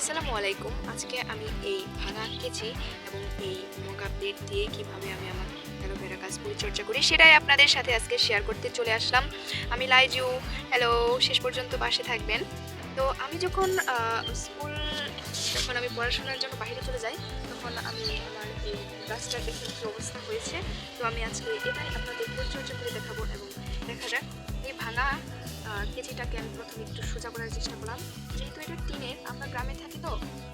আসসালামু আলাইকুম। আজকে আমি এই ভাঙা কেচি এবং এই মগা প্লেট দিয়ে কীভাবে আমি আমার অ্যালোভেরা গাছ পরিচর্যা করি সেটাই আপনাদের সাথে আজকে শেয়ার করতে চলে আসলাম। আমি লাইজু। হ্যালো শেষ পর্যন্ত পাশে থাকবেন। তো আমি যখন স্কুল যখন আমি পড়াশোনার জন্য বাইরে চলে যাই, তখন আমি আমার এই গাছটার দেখে কী অবস্থা হয়েছে। তো আমি আজকে এটাই আপনাদের পরিচর্যা করে দেখাবো এবং দেখা যাক এই ভাঙা কেজিটাকে আমি প্রথমে একটু সোজা করার চেষ্টা করলাম যেহেতু এটা টিনের আমরা গ্রামে থাকি তো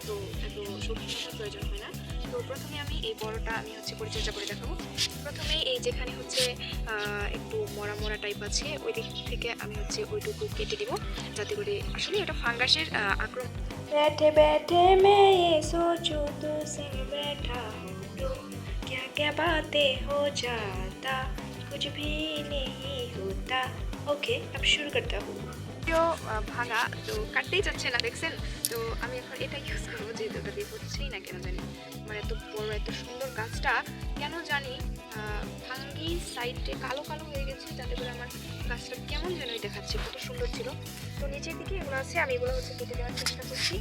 তো এত সবজির প্রয়োজন হয় না তো প্রথমে আমি এই বড়টা আমি হচ্ছে পরিচর্যা করে দেখাবো প্রথমে এই যেখানে হচ্ছে আহ, একটু মরা মরা টাইপ আছে ওই দিক থেকে আমি হচ্ছে ওইটুকু কেটে দিব যাতে করে আসলে এটা ফাঙ্গাসের আক্রমণ बैठे बैठे मैं ये सोचूं तू संग बैठा हूँ तो क्या क्या बातें हो जाता कुछ भी नहीं होता ওকে আমি শুরু করতে হবো ভিডিও ভাঙা তো কাটতেই যাচ্ছে না দেখছেন তো আমি এখন এটা ইউজ করবো যেহেতু ওটা দিয়ে হচ্ছেই না কেন জানি আমার এত বড় এত সুন্দর গাছটা কেন জানি ভাঙ্গি সাইডে কালো কালো হয়ে গেছে যাতে করে আমার গাছটা কেমন যেন দেখাচ্ছে কত সুন্দর ছিল তো নিচের দিকে এগুলো আছে আমি এগুলো হচ্ছে কেটে দেওয়ার চেষ্টা করছি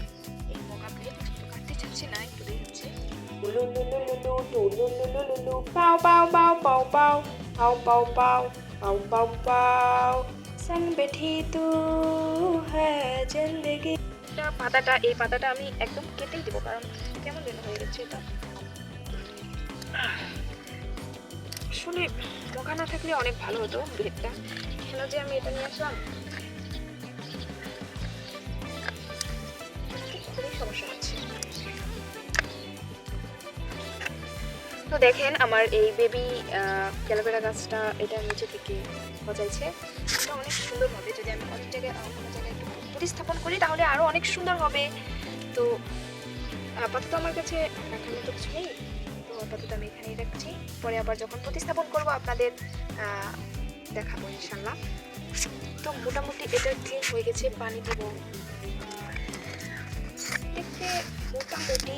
এই মোকা প্লেট তো কাটতে চাচ্ছি না একটু দেরি হচ্ছে পাও পাও পাও পাও পাও পাও পাও পাও পাও পাও পাও। সং বেঠি তু হ্যাঁ জিন্দগি। এটা পাতাটা এই পাতাটা আমি একদম কেটেই দেবো কারণ কেমন যেন হয়ে গেছে এটা। শুনে দোকান না থাকলে অনেক ভালো হতো ব্রেডটা কেন যে আমি এটা নিয়ে আসলাম। তো দেখেন আমার এই বেবি ক্যালোভেরা গাছটা এটা নিচে থেকে গজাইছে। এটা অনেক সুন্দর হবে। যদি আমি অনেক জায়গায় জায়গায় একটু প্রতিস্থাপন করি, তাহলে আরও অনেক সুন্দর হবে। তো, আপাতত আমার কাছে রাখার মতো কিছু নেই। তো আপাতত আমি এখানেই রাখছি। পরে আবার যখন প্রতিস্থাপন করব, আপনাদের দেখাবো ইনশাল্লাহ তো মোটামুটি এটা ক্লিন হয়ে গেছে, পানি দেব। দেখতে মোটামুটি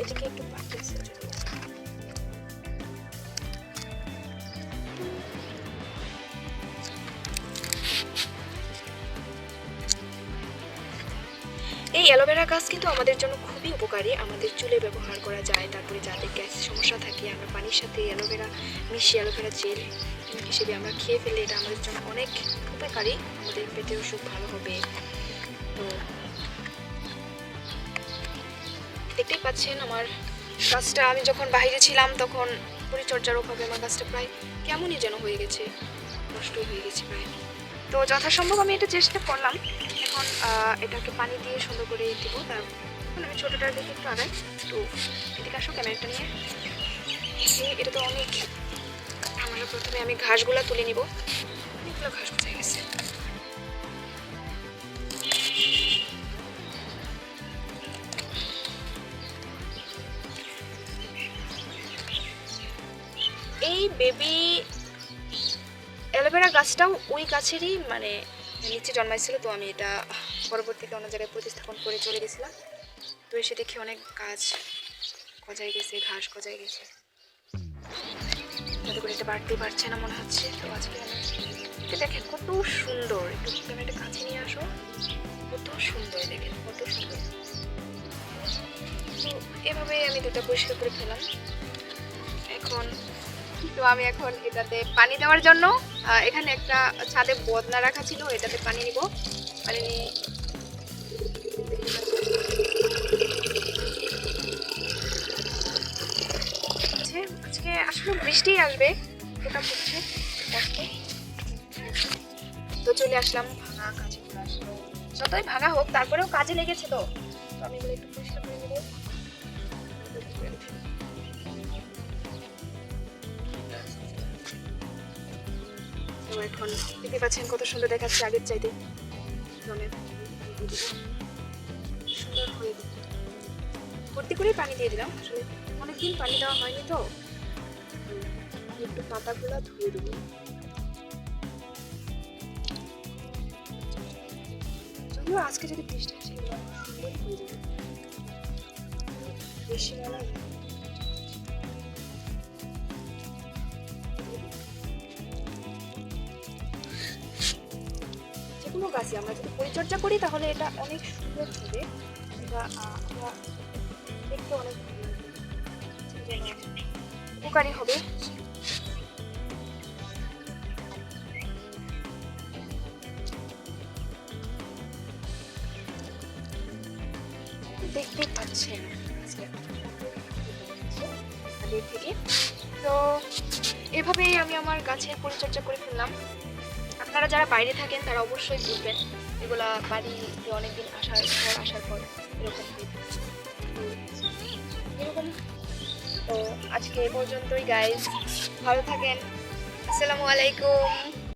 এটাকে একটু আছে। এই অ্যালোভেরা গাছ কিন্তু আমাদের জন্য খুবই উপকারী। আমাদের চুলে ব্যবহার করা যায়, তারপরে যাদের গ্যাস সমস্যা থাকে, আমরা পানির সাথে অ্যালোভেরা মিশিয়ে অ্যালোভেরা জেল হিসেবে আমরা খেয়ে ফেলে এটা আমাদের জন্য অনেক উপকারী। আমাদের পেটের অসুখ ভালো হবে। তো দেখতেই পাচ্ছেন আমার গাছটা। আমি যখন বাইরে ছিলাম তখন পরিচর্যার অভাবে আমার গাছটা প্রায় কেমনই যেন হয়ে গেছে, নষ্ট হয়ে গেছে প্রায়। তো যথাসম্ভব আমি এটা চেষ্টা করলাম। এখন এটাকে পানি দিয়ে সুন্দর করে দিব। তার এখন আমি ছোটোটার দিকে একটু আগাই। তো এদিকে আসো, ক্যামেরাটা নিয়ে। এটা তো অনেক আমরা প্রথমে আমি ঘাসগুলো তুলে নিব। অনেকগুলো ঘাস কোথায় গেছে। এই বেবি অ্যালোভেরা গাছটাও ওই গাছেরই মানে নিচে জন্মাইছিল, তো আমি এটা পরবর্তীতে অন্য জায়গায় প্রতিস্থাপন করে চলে গেছিলাম। তো এসে দেখি অনেক গাছ গজায় গেছে, ঘাস গজায় গেছে। যাতে করে এটা বাড়তেই পারছে না মনে হচ্ছে। তো আজকে আমি দেখেন কত সুন্দর। একটু ক্যামেরাটা কাছে নিয়ে আসো। কত সুন্দর দেখেন, কত সুন্দর। তো এভাবে আমি দুটো পরিষ্কার করে ফেলাম এখন তো আমি এখন এটাতে পানি দেওয়ার জন্য এখানে একটা ছাদে বদনা রাখা ছিল, এটাতে পানি নিব। পানি নিয়ে আজকে আজকে আসলে বৃষ্টি আসবে, ফোটা পড়ছে তো চলে আসলাম, ভাঙা কাজে যতই ভাঙা হোক, তারপরেও কাজে লেগেছে তো। তো আমি এগুলো একটু পরিষ্কার করে নেব। তো এখন দেখতে পাচ্ছেন কত সুন্দর দেখাচ্ছে আগের চাইতে। রঙের সুন্দর হয়ে ভর্তি করেই পানি দিয়ে দিলাম, আসলে অনেকদিন পানি দেওয়া হয়নি তো। একটু পাতাগুলো ধুয়ে দেবো। যদিও আজকে যদি বৃষ্টি আসে সুন্দর হয়ে গাছই আমরা যদি পরিচর্যা করি, তাহলে এটা অনেক সুন্দর হবে। এটা আমরা দেখতে অনেক উপকারী হবে। দেখতে পাচ্ছেন থেকে। তো, এভাবেই আমি আমার গাছের পরিচর্যা করে ফেললাম। আপনারা যারা বাইরে থাকেন, তারা অবশ্যই বুঝবেন এগুলা বাড়িতে অনেকদিন আসার পর আসার পর এরকম এরকম। তো আজকে এ পর্যন্তই গাইজ ভালো থাকেন। আসসালামু আলাইকুম।